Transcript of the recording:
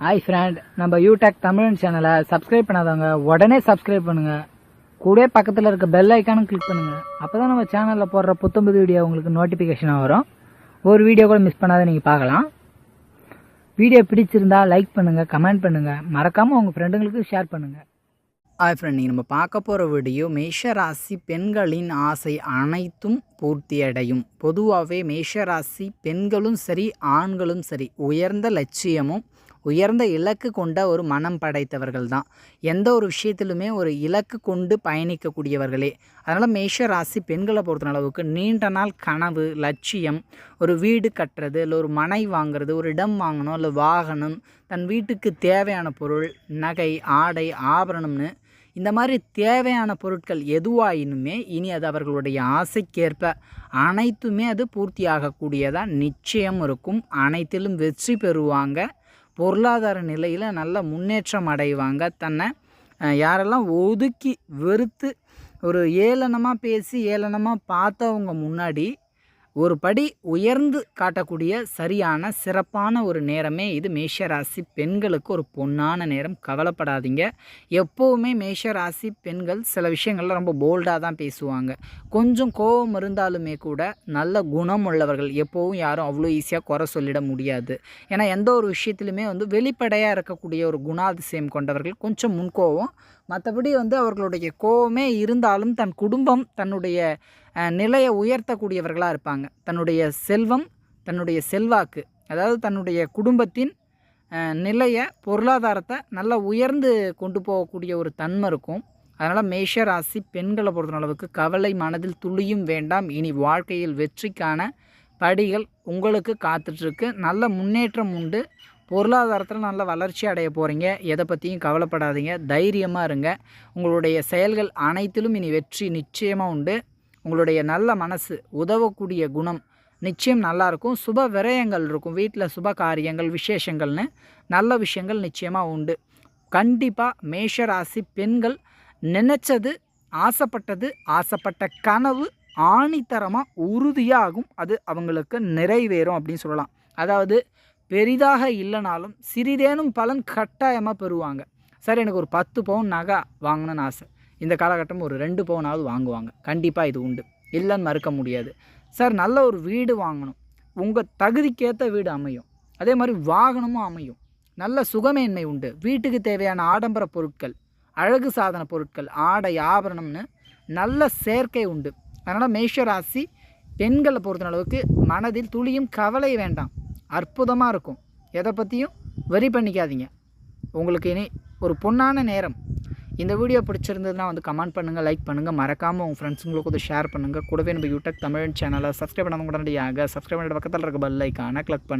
Hi friend நம்ம யூடெக் தமிழ் சேனலை subscribe பண்ணாதவங்க உடனே சப்ஸ்கிரைப் பண்ணுங்க. கூட பக்கத்தில் இருக்க பெல் ஐக்கானும் கிளிக் பண்ணுங்க. அப்பதான் நம்ம சேனலில் போடுற புத்தம்புது வீடியோ உங்களுக்கு நோட்டிஃபிகேஷனாக வரும். ஒரு வீடியோ கூட மிஸ் பண்ணாத நீங்கள் பார்க்கலாம். வீடியோ பிடிச்சிருந்தா லைக் பண்ணுங்கள் கமெண்ட் பண்ணுங்கள் மறக்காமல் உங்கள் ஃப்ரெண்டுங்களுக்கு ஷேர் பண்ணுங்கள் ஹாய் ஃப்ரெண்ட் நீங்கள் நம்ம பார்க்க போகிற வீடியோ மேஷராசி பெண்களின் ஆசை அனைத்தும் பூர்த்தியடையும் பொதுவாகவே மேஷராசி பெண்களும் சரி ஆண்களும் சரி உயர்ந்த லட்சியமும் உயர்ந்த இலக்கு கொண்ட ஒரு மனம் படைத்தவர்கள் தான். எந்த ஒரு விஷயத்திலுமே ஒரு இலக்கு கொண்டு பயணிக்கக்கூடியவர்களே. அதனால் மேஷ ராசி பெண்களை பொறுத்த அளவுக்கு நீண்ட நாள் கனவு லட்சியம் ஒரு வீடு கட்டுறது இல்லை ஒரு மனை வாங்குறது ஒரு இடம் வாங்கணும் இல்லை வாகனம் தன் வீட்டுக்கு தேவையான பொருள் நகை ஆடை ஆபரணம்னு இந்த மாதிரி தேவையான பொருட்கள் எதுவாயினுமே இனி அது அவர்களுடைய ஆசைக்கேற்ப அனைத்துமே அது பூர்த்தியாகக்கூடியதாக நிச்சயம் இருக்கும். அனைத்திலும் வெற்றி பெறுவாங்க. பொருளாதார நிலையில் நல்ல முன்னேற்றம் அடைவாங்க. தன்னை யாரெல்லாம் ஒதுக்கி வெறுத்து ஒரு ஏளனமாக பேசி ஏளனமாக பார்த்தவங்க முன்னாடி ஒரு படி உயர்ந்து காட்டக்கூடிய சரியான சிறப்பான ஒரு நேரமே இது மேஷராசி பெண்களுக்கு ஒரு பொன்னான நேரம். கவலைப்படாதீங்க. எப்போவுமே மேஷராசி பெண்கள் சில விஷயங்கள்ல ரொம்ப போல்டாக தான் பேசுவாங்க. கொஞ்சம் கோபம் இருந்தாலுமே கூட நல்ல குணம் உள்ளவர்கள் எப்போவும் யாரும் அவ்வளோ ஈஸியாக குறை சொல்லிட முடியாது. ஏன்னா எந்த ஒரு விஷயத்துலையுமே வந்து வெளிப்படையாக இருக்கக்கூடிய ஒரு குணாதிசயம் கொண்டவர்கள் கொஞ்சம் முன்கோவம் மற்றபடி வந்து அவர்களுடைய கோவமே இருந்தாலும் தன் குடும்பம் தன்னுடைய நிலையை உயர்த்தக்கூடியவர்களாக இருப்பாங்க. தன்னுடைய செல்வம் தன்னுடைய செல்வாக்கு அதாவது தன்னுடைய குடும்பத்தின் நிலையை பொருளாதாரத்தை நல்லா உயர்ந்து கொண்டு போகக்கூடிய ஒரு தன்மை இருக்கும். அதனால் மேஷ ராசி பெண்களை பொறுத்த அளவுக்கு கவலை மனதில் துளியும் வேண்டாம். இனி வாழ்க்கையில் வெற்றிக்கான படிகள் உங்களுக்கு காத்துட்ருக்கு நல்ல முன்னேற்றம் உண்டு. பொருளாதாரத்தில் நல்ல வளர்ச்சி அடைய போகிறீங்க எதை பற்றியும் கவலைப்படாதீங்க. தைரியமாக இருங்க. உங்களுடைய செயல்கள் அனைத்திலும் இனி வெற்றி நிச்சயமாக உண்டு. உங்களுடைய நல்ல மனசு உதவக்கூடிய குணம் நிச்சயம் நல்லாயிருக்கும் சுப விரயங்கள் இருக்கும். வீட்டில் சுப காரியங்கள் விசேஷங்கள்னு நல்ல விஷயங்கள் நிச்சயமாக உண்டு. கண்டிப்பாக மேஷராசி பெண்கள் நினச்சது ஆசைப்பட்டது ஆசைப்பட்ட கனவு ஆணித்தரமாக உறுதியாகும். அது அவங்களுக்கு நிறைவேறும் அப்படின்னு சொல்லலாம். அதாவது பெரிதாக இல்லைனாலும் சிறிதேனும் பலன் கட்டாயமாக பெறுவாங்க. சார் எனக்கு ஒரு பத்து பவுன் நகை வாங்கணும்னு ஆசை. இந்த காலகட்டம் ஒரு ரெண்டு பவுனாவது வாங்குவாங்க. கண்டிப்பாக இது உண்டு. இல்லைன்னு மறுக்க முடியாது. சார் நல்ல ஒரு வீடு வாங்கணும். உங்கள் தகுதிக்கேற்ற வீடு அமையும். அதே மாதிரி வாகனமும் அமையும். நல்ல சுகமேன்மை உண்டு. வீட்டுக்கு தேவையான ஆடம்பர பொருட்கள் அழகு சாதன பொருட்கள் ஆடை ஆபரணம்னு நல்ல சேர்க்கை உண்டு. அதனால் மேஷராசி பெண்களை பொறுத்த அளவுக்கு மனதில் துளியும் கவலை வேண்டாம். அற்புதமாக இருக்கும். எதை பற்றியும் வெரி பண்ணிக்காதீங்க. உங்களுக்கு இனி ஒரு பொன்னான நேரம். இந்த வீடியோ பிடிச்சிருந்ததுன்னா வந்து கமெண்ட் பண்ணுங்கள் லைக் பண்ணுங்கள் மறக்காமல் உங்கள் ஃப்ரெண்ட்ஸுங்களுக்கு வந்து ஷேர் பண்ணுங்கள் கூடவே நம்ம யூடியூப் தமிழ் சேனலை சப்ஸ்கிரைப் பண்ணாமல் உடனடியாக சப்ஸ்கிரைப் பண்ணிட்டு பக்கத்தில் இருக்க பெல் ஐக்கானை கிளிக் பண்ணுங்கள்